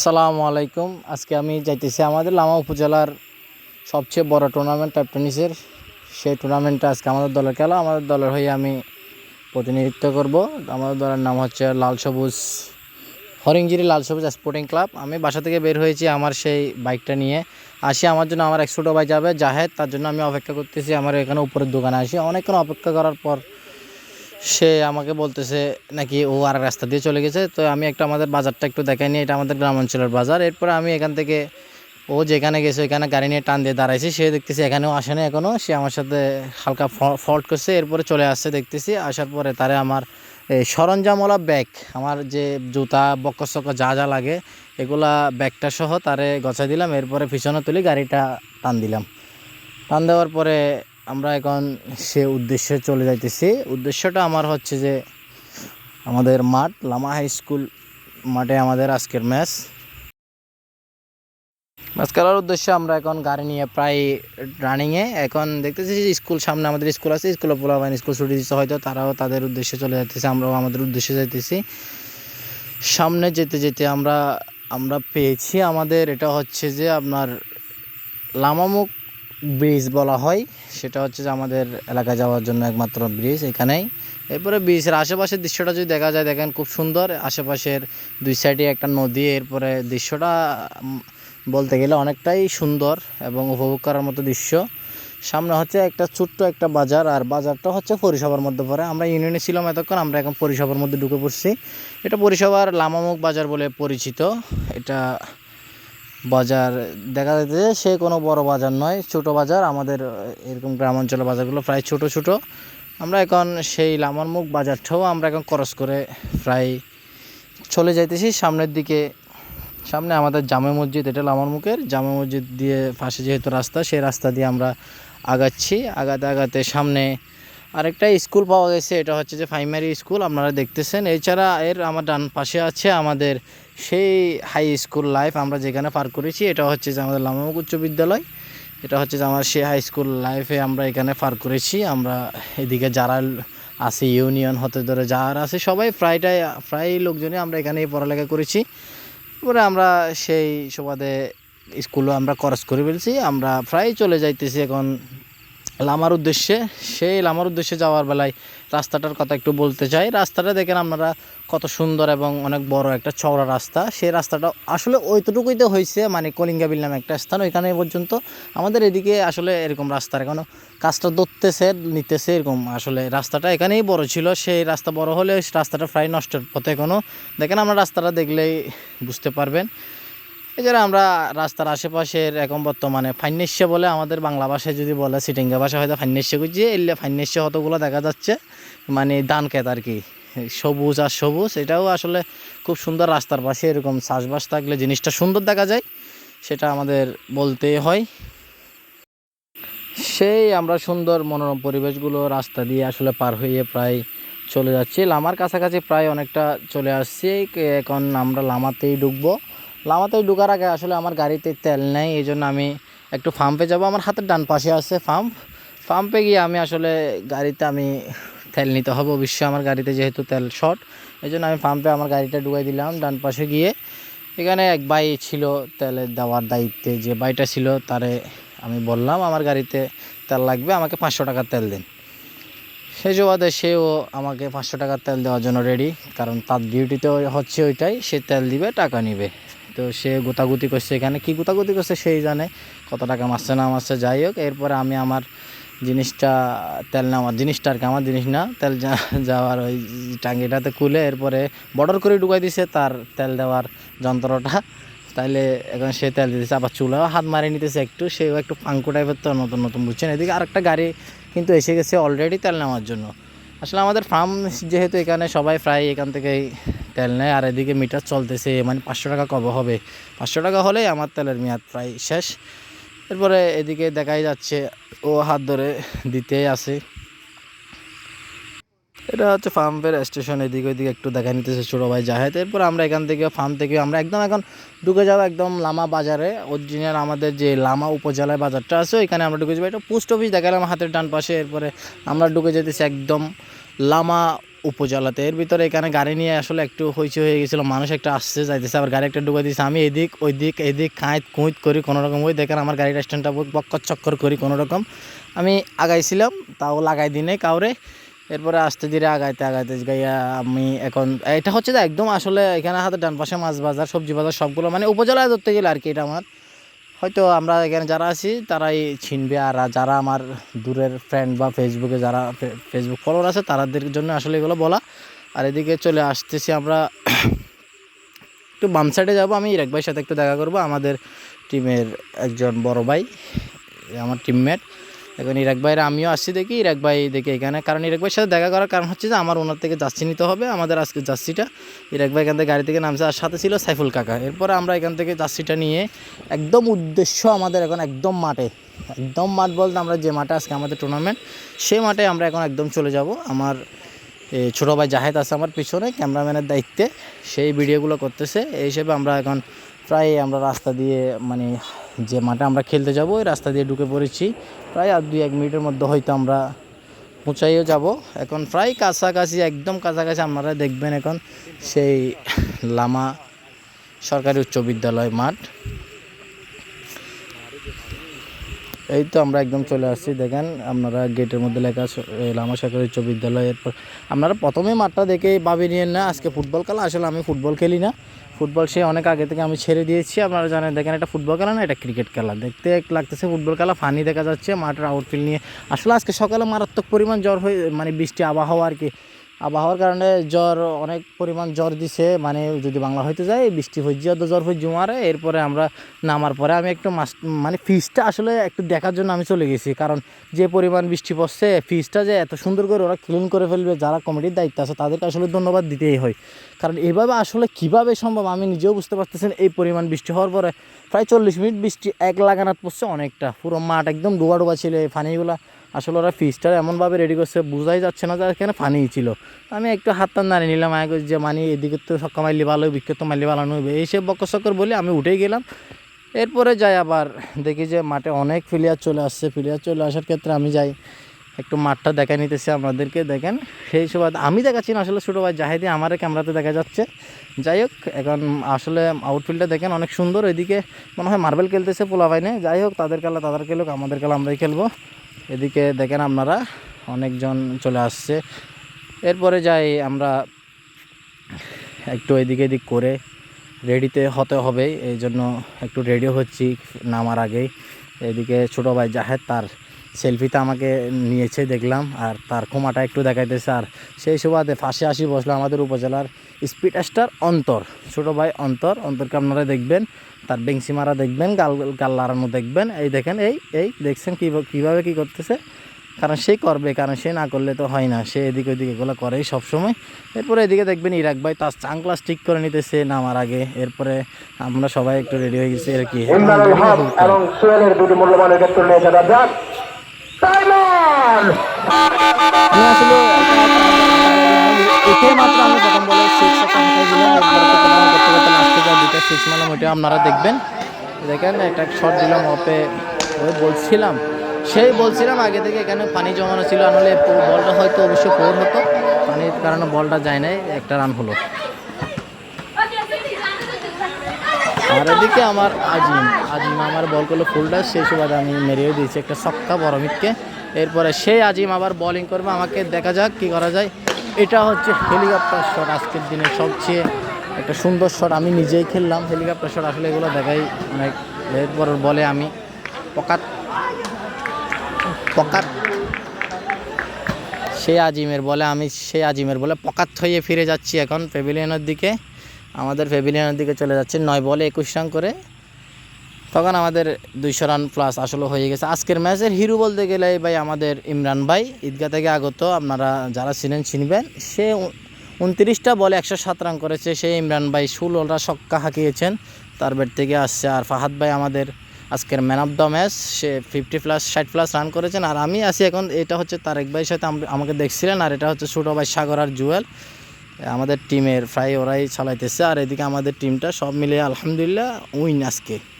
সালামু আলাইকুম। আজকে আমি যাইতেছি আমাদের লামা উপজেলার সবচেয়ে বড় টুর্নামেন্ট ট্যাপ টেনিসের সেই টুর্নামেন্টটা আজকে আমাদের দলের খেলা। আমাদের দলের হয়ে আমি প্রতিনিধিত্ব করব। আমাদের দলের নাম হচ্ছে লাল সবুজ হরিংগিরি লাল সবুজ স্পোর্টিং ক্লাব আমি বাসা থেকে বের হয়েছি আমার সেই বাইকটা নিয়ে। আসি আমার জন্য আমার এক ছোটো ভাই যাবে, জাহেদ। তার জন্য আমি অপেক্ষা করতেছি, আমার এখানে উপরের দোকানে আসি। অনেকক্ষণ অপেক্ষা করার পর সে আমাকে বলতেছে নাকি ও আর রাস্তা দিয়ে চলে গেছে। তো আমি একটা আমাদের বাজারটা একটু দেখাই নিই এটা আমাদের গ্রাম অঞ্চলের বাজার। এরপরে আমি এখান থেকে ও যেখানে গেছে, ওইখানে গাড়ি নিয়ে টান দিয়ে দাঁড়াইছি। সে দেখতেছি এখানেও আসে না এখনও সে আমার সাথে হালকা ফল্ট করছে। এরপরে চলে আসছে দেখতেছি। আসার পরে তারে আমার এই সরঞ্জামওয়ালা ব্যাগ, আমার যে জুতা বক্কর যা যা লাগে, এগুলা ব্যাগটা সহ তারে গছাই দিলাম। এরপরে পিছনে তুলি গাড়িটা টান দিলাম। টান দেওয়ার পরে আমরা এখন সে উদ্দেশ্যে চলে যাইতেছি। উদ্দেশ্যটা আমার হচ্ছে যে আমাদের মাঠ, লামা হাই স্কুল মাঠে আমাদের আজকের ম্যাচ। ম্যাচ খেলার উদ্দেশ্যে আমরা এখন গাড়ি নিয়ে প্রায় রানিংয়ে এখন দেখতেছি যে স্কুল সামনে আমাদের স্কুল আছে, স্কুলে পোলাবাইন স্কুল ছুটি দিচ্ছে হয়তো, তারাও তাদের উদ্দেশ্যে চলে যাইতেছে, আমরাও আমাদের উদ্দেশ্যে যাইতেছি। সামনে যেতে যেতে আমরা আমরা পেয়েছি আমাদের, এটা হচ্ছে যে আপনার লামামুখ ব্রিজ বলা হয়। সেটা হচ্ছে যে আমাদের এলাকায় যাওয়ার জন্য একমাত্র ব্রিজ এখানেই। এরপরে ব্রিজের আশেপাশের দৃশ্যটা যদি দেখা যায়, দেখেন খুব সুন্দর। আশেপাশের দুই সাইডে একটা নদী, এরপরে দৃশ্যটা বলতে গেলে অনেকটাই সুন্দর এবং উপভোগ করার মতো দৃশ্য। সামনে হচ্ছে একটা ছোট্ট একটা বাজার, আর বাজারটা হচ্ছে পরিষেবার মধ্যে পড়ে। আমরা ইউনিয়নে ছিলাম এতক্ষণ, আমরা এখন পরিষেবার মধ্যে ঢুকে পড়ছি। এটা পরিষেবার লামামুখ বাজার বলে পরিচিত। এটা বাজার, দেখা যাচ্ছে যে সে কোনো বড় বাজার নয়, ছোট বাজার। আমাদের এরকম গ্রাম অঞ্চলের বাজারগুলো প্রায় ছোট ছোট। আমরা এখন সেই লামারমুখ বাজারটাও আমরা এখন ক্রস করে প্রায় চলে যাইতেছি সামনের দিকে। সামনে আমাদের জামে মসজিদ, এটা লামারমুখের। জামে মসজিদ দিয়ে পাশে যেহেতু রাস্তা, সেই রাস্তা দিয়ে আমরা আগাচ্ছি। আগাতে আগাতে সামনে আরেকটা স্কুল পাওয়া গেছে, এটা হচ্ছে যে প্রাইমারি স্কুল আপনারা দেখতেছেন। এছাড়া এর আমার ডান পাশে আছে আমাদের সেই হাই স্কুল লাইফ আমরা যেখানে পার করেছি, এটা হচ্ছে যে আমাদের লামামুখ উচ্চ বিদ্যালয়। এটা হচ্ছে যে আমার সেই হাই স্কুল লাইফে আমরা এখানে পার করেছি। আমরা এদিকে যারা আছে ইউনিয়ন হতে ধরে যারা আছে, সবাই প্রায়টাই প্রায় লোকজনই আমরা এখানেই পড়ালেখা করেছি। এবারে আমরা সেই সুবাদে স্কুলও আমরা খরচ করে ফেলছি। আমরা প্রায় চলে যাইতেছি এখন লামার উদ্দেশ্যে, সেই লামার উদ্দেশ্যে যাওয়ার বেলায় রাস্তাটার কথা একটু বলতে চাই। রাস্তাটা দেখেন আপনারা কত সুন্দর এবং অনেক বড় একটা চওড়া রাস্তা। সেই রাস্তাটা আসলে ওইটুকুই তো হয়েছে মানে কলিঙ্গাবিল নামে একটা স্থান, ওইখানে পর্যন্ত আমাদের এদিকে আসলে এরকম রাস্তার এখনও কাজটা ধরতেছে, নিতেছে এরকম আসলে। রাস্তাটা এখানেই বড় ছিল, সেই রাস্তা বড় হলে রাস্তাটা প্রায় নষ্টের পথে এখনও দেখেন আমরা রাস্তাটা দেখলেই বুঝতে পারবেন। এছাড়া আমরা রাস্তার আশেপাশের এখন বর্তমানে ফাইনেস্য বলে আমাদের বাংলা ভাষায় যদি বলে, সিটিঙ্গা ভাষা হয়তো ফাইনেস্য করছি এলে ফাইনেস্য হতগুলো দেখা যাচ্ছে। মানে ধান ক্ষেত আর কি, সবুজ আর সবুজ, এটাও আসলে খুব সুন্দর রাস্তার পাশে এরকম চাষবাস থাকলে জিনিসটা সুন্দর দেখা যায়, সেটা আমাদের বলতে হয়। সেই আমরা সুন্দর মনোরম পরিবেশগুলো রাস্তা দিয়ে আসলে পার হয়ে প্রায় চলে যাচ্ছি। লামার কাছাকাছি প্রায় অনেকটা চলে আসছি, এখন আমরা লামাতেই ঢুকবো। লামাতেই ঢুকার আগে আসলে আমার গাড়িতে তেল নেই, এই জন্য আমি একটু পাম্পে যাব। আমার হাতের ডান পাশে আছে পাম্প পাম্পে গিয়ে আমি আসলে গাড়িতে আমি তেল নিতে হবে। অবশ্যই আমার গাড়িতে যেহেতু তেল শর্ট এই জন্য আমি পাম্পে আমার গাড়িটা ঢুকাই দিলাম। ডান পাশে গিয়ে এখানে এক ভাই ছিল তেলের দেওয়ার দায়িত্বে। যে ভাইটা ছিল তারে আমি বললাম, আমার গাড়িতে তেল লাগবে, আমাকে পাঁচশো টাকার তেল দিন। সেই সুবাদে সেও আমাকে পাঁচশো টাকার তেল দেওয়ার জন্য রেডি কারণ তার ডিউটিতে হচ্ছে ওইটাই, সে তেল দিবে, টাকা নিবে। তো সে গোতাগুতি করছে এখানে। কি গোতাগুতি করছে সেই জানে, কত টাকা মারছে না মারছে, যাই হোক। এরপরে আমি আমার জিনিসটা, তেল নেওয়ার জিনিসটা আর কি, আমার জিনিস না, তেল যাওয়ার ওই টাঙ্গিটাতে খুলে এরপরে বর্ডার করে ঢুকাই দিছে তার তেল দেওয়ার যন্ত্রটা। তাইলে এখন সে তেল দিতেছে আবার চুলাও হাত মারি নিতেছে একটু, সেও একটু পাঙ্কু টাইপের তো নতুন নতুন বুঝছেন? এদিকে আরেকটা গাড়ি কিন্তু এসে গেছে অলরেডি তেল নেওয়ার জন্য। আসলে আমাদের ফার্ম যেহেতু এখানে সবাই প্রায় এখান থেকেই তেল নেয়, আর এদিকে মিটার চলতেছে মানে পাঁচশো টাকা কবে হবে? পাঁচশো টাকা হলে আমার তেলের মেয়াদ প্রায় শেষ। এরপরে এদিকে দেখাই যাচ্ছে, ও হাত ধরে দিতে আছে। এটা হচ্ছে ফার্মের স্টেশন, এদিকে ওইদিকে একটু দেখা নিতেছে ছোটো ভাই জাহেদ। এরপর আমরা এখান থেকে ফার্ম থেকে আমরা একদম এখন ঢুকে যাব একদম লামা বাজারে। অরিজিনাল আমাদের যে লামা উপজেলায় বাজারটা আছে, ওইখানে আমরা ঢুকে যাব। এটা পোস্ট অফিস দেখালাম হাতের ডান পাশে। এরপরে আমরা ঢুকে যেতেছি একদম লামা উপজেলাতে। এর ভিতরে এখানে গাড়ি নিয়ে আসলে একটু হইচই হয়ে গেছিল, মানুষ একটা আসছে, যাইতেছে, আবার গাড়ি একটা ঢুকে দিয়েছে আমি এদিক ওই দিক এদিক খাঁত কুঁত করি কোনো রকম ওই দেখেন আমার গাড়ির স্ট্যান্ডটা বক্কর চক্কর করি কোনো রকম। আমি আগাইছিলাম, তাও লাগাই দিনে কাউরে। এরপরে আস্তে ধীরে আগাইতে আগাইতে গাইয়া আমি এখন, এটা হচ্ছে যে একদম আসলে এখানে হাতে ডান পাশে মাছ বাজার, সবজি বাজার সবগুলো মানে উপজেলায় ধরতে গেলে আর কি এটা আমার। হয়তো আমরা এখানে যারা আছি, তারাই ছিনবে আর যারা আমার দূরের ফ্রেন্ড বা ফেসবুকে যারা ফেসবুক ফলোয়ার আছে, তাদের জন্য আসলে এগুলো বলা। আর এদিকে চলে আসতেছি আমরা, একটু বাম সাইডে যাব আমি, ইরাক ভাইয়ের সাথে একটু দেখা করব, আমাদের টিমের একজন বড় ভাই, আমার টিমমেট এখন ইরাক ভাইয়ের আমিও আসছি দেখি, ইরাক ভাই দেখি এখানে। কারণ ইরাক ভাইয়ের সাথে দেখা করার কারণ হচ্ছে যে আমার ওনার থেকে জার্সি নিতে হবে, আমাদের আজকে জার্সিটা ইরাক ভাই এখান থেকে গাড়ি থেকে নামছে, আর সাথে ছিল সাইফুল কাকা। এরপরে আমরা এখান থেকে জার্সিটা নিয়ে একদম উদ্দেশ্য আমাদের এখন একদম মাঠে। একদম মাঠ বলতে আমরা যে মাঠে আজকে আমাদের টুর্নামেন্ট সেই মাঠে আমরা এখন একদম চলে যাব। আমার ছোটো ভাই জাহেদ আছে আমার পিছনে, ক্যামেরাম্যানের দায়িত্বে। সেই ভিডিওগুলো করতেছে। এই হিসেবে আমরা এখন প্রায় আমরা রাস্তা দিয়ে মানে যে মাঠে আমরা খেলতে যাব, ওই রাস্তা দিয়ে ঢুকে পড়েছি। প্রায় আর দুই এক মিনিটের মধ্যে হয়তো আমরা পৌঁছাইও যাব। এখন প্রায় কাছাকাছি, একদম কাছাকাছি আপনারা দেখবেন এখন সেই লামা সরকারি উচ্চ বিদ্যালয় মাঠ। এই তো আমরা একদম চলে আসছি, দেখেন আপনারা গেটের মধ্যে লেখা লামা সরকারি উচ্চ বিদ্যালয়, এরপর আপনারা প্রথমে মাঠটা দেখে ভাবি নিয়েন না, আজকে ফুটবল খেলা, আসলে আমি ফুটবল খেলি না। ফুটবল সে অনেক আগে থেকে আমি ছেড়ে দিয়েছি, আপনারা জানেন, দেখেন এটা ফুটবল খেলা না, এটা ক্রিকেট খেলা। দেখতে লাগতেছে ফুটবল খেলা, ফানি দেখা যাচ্ছে, মাঠের আউটফিল্ড নিয়ে। আসলে আজকে সকালে মারাত্মক পরিমাণ জ্বর হয়ে মানে বৃষ্টি, আবহাওয়া আর কি আবহাওয়ার কারণে জ্বর, অনেক পরিমাণ জ্বর দিছে। মানে যদি বাংলা হইতে যায় বৃষ্টি হইছে তো জ্বর হয়ে মারে। এরপরে আমরা নামার পরে আমি একটু মাস মানে ফিজটা আসলে একটু দেখার জন্য আমি চলে গেছি। কারণ যে পরিমাণ বৃষ্টি পড়ছে ফিজটা যে এত সুন্দর করে ওরা ক্লিন করে ফেলবে, যারা কমিটির দায়িত্ব আছে, তাদেরকে আসলে ধন্যবাদ দিতেই হয়। কারণ এভাবে আসলে কীভাবে সম্ভব আমি নিজেও বুঝতে পারতেছেন এই পরিমাণ বৃষ্টি হওয়ার পরে প্রায় চল্লিশ মিনিট বৃষ্টি এক লাগানাত পড়ছে অনেকটা। পুরো মাঠ একদম ডোবা ডোবা ছিল, এই ফানিগুলা। আসলে ওরা ফিসটা এমনভাবে রেডি করছে, বোঝাই যাচ্ছে না যে এখানে ফানিই ছিল। আমি একটু হাত টান নাড়িয়ে নিলাম আগে যে মানে এদিকে তো সক্কা মারলি ভালো বিক্ষত মারলি ভালো নইবে এইসব বকর বলে আমি উঠেই গেলাম। এরপরে যাই আবার, দেখি যে মাঠে অনেক প্লেয়ার চলে আসছে। প্লেয়ার চলে আসার ক্ষেত্রে আমি যাই, একটু মাঠটা দেখা নিতেছি আপনাদেরকে। দেখেন, সেই সময় আমি দেখাচ্ছি না আসলে ছোটো ভাই জাহেদি আমার ক্যামেরাতে দেখা যাচ্ছে। যাই হোক, এখন আসলে আউটফিল্ডটা দেখেন অনেক সুন্দর। ওইদিকে মনে হয় মার্বেল খেলতেছে পোলা ভাইনে যাই হোক, তাদের খেলা তাদের খেলুক, আমাদের খেলা আমরাই খেলব। এদিকে দেখেন আপনারা, অনেকজন চলে আসছে। এরপরে যাই আমরা একটু এদিকে এদিক করে রেডিতে হতে হবে এই জন্য একটু রেডি হচ্ছি নামার আগেই। এদিকে ছোটো ভাই জাহেদ তার সেলফিতে আমাকে নিয়েছে, দেখলাম, আর তার ক্ষমাটা একটু দেখাইতেছে। আর সেই সুবাদে ফাঁসে আসি বসল আমাদের উপজেলার স্পিড স্টার অন্তর, ছোটো ভাই অন্তর। অন্তরকে আপনারা দেখবেন, তার বেংসি মারা দেখবেন, গাল গাল দেখবেন। এই দেখেন, এই এই, দেখছেন কীভাবে কীভাবে কী করতেছে? কারণ সে করবে, কারণ সে না করলে তো হয় না। সে এদিকে ওদিকে এগুলো করেই সবসময়। এরপরে এদিকে দেখবেন ইরাক ভাই তার চাংক্লাস ঠিক করে নিতেছে নামার আগে। এরপরে আমরা সবাই একটু রেডি হয়ে গেছি আর কি। আমি আসলে একে মাত্র আমি ওইটা আপনারা দেখবেন। দেখেন, একটা শট দিলাম অপে ওই বলছিলাম। সেই বলছিলাম আগে থেকে এখানে পানি জমানো ছিল পো- বলটা হয়তো অবশ্যই ফোর হতো। পানির কারণে বলটা যায় নাই, একটা রান হলো। আর এদিকে আমার আজিম আজিম আমার বল করল ফুলটা সেই সুবাদে আমি মেরেও দিয়েছি একটা সক্কা বড় মিটকে এরপরে সেই আজিম আবার বলিং করবে, আমাকে দেখা যাক কি করা যায়। এটা হচ্ছে হেলিকপ্টার শট আজকের দিনে সবচেয়ে একটা সুন্দর শট আমি নিজেই খেললাম হেলিকপ্টার শট আসলে এগুলো দেখাই অনেক এরপর বলে আমি পকাত পকাত। সেই আজিমের বলে আমি, সেই আজিমের বলে পকাত হয়ে ফিরে যাচ্ছি এখন প্যাভিলিয়নের দিকে। আমাদের প্যাভিলিয়নের দিকে চলে যাচ্ছে। নয় বলে একুশ রান করে। তখন আমাদের দুইশো রান প্লাস আসলে হয়ে গেছে। আজকের ম্যাচের হিরো বলতে গেলে ভাই আমাদের ইমরান ভাই। ঈদগাহ থেকে আগত। আপনারা যারা ছিলেন, চিনবেন। সে উনত্রিশটা বলে একশো সাত রান করেছে। সেই ইমরান ভাই ষোলোটা সক্কা হাঁকিয়েছেন। তার ব্যাট থেকে আসছে। আর ফাহাদ ভাই আমাদের আজকের ম্যান অফ দ্য ম্যাচ সে ফিফটি প্লাস ষাট প্লাস রান করেছেন। আর আমি আছি এখন, এটা হচ্ছে তারেক ভাইয়ের সাথে আম- আমাকে দেখছিলেন। আর এটা হচ্ছে ছোটো ভাই সাগর আর জুয়েল। আমাদের টিমের প্রায় ওরাই চালাইতেছে আর এদিকে আমাদের টিমটা সব মিলিয়ে আলহামদুলিল্লাহ উইন আজকে।